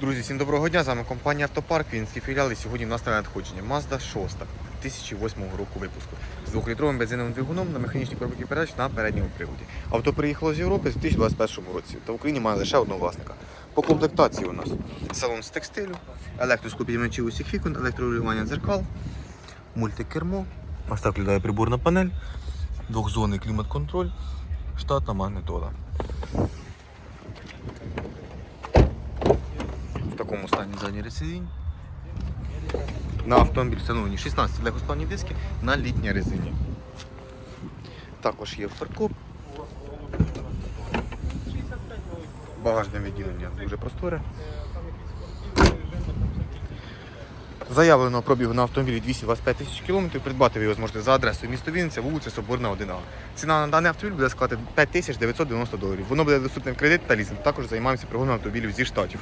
Друзі, всім доброго дня. З вами компанія Автопарк, Вінський філіал. І сьогодні в нас на надходження Mazda 6 2008 року випуску з двохлітровим бензиновим двигуном на механічній коробці передач на передньому приводі. Авто приїхало з Європи в 2021 році та в Україні має лише одного власника. По комплектації у нас салон з текстилю, електроскопідімачів усіх вікон, електрорегулювання дзеркал, мультикермо. Ось так виглядає приборна панель, двохзонний клімат-контроль, штатна магнитола. Такому стані задні ресивінь. На автомобіль встановлені 16 легкосплавні диски на літній резині. Також є фаркоп. Багажне відділення дуже просторе. Заявлено пробігу на автомобілі 225 тисяч кілометрів. Придбати ви його зможете за адресою місто Вінниця, вулиця Соборна 1А. Ціна на даний автомобіль буде складати 5990 доларів. Воно буде доступне в кредит та лізинг. Також займаємося пригоном автомобілів зі штатів.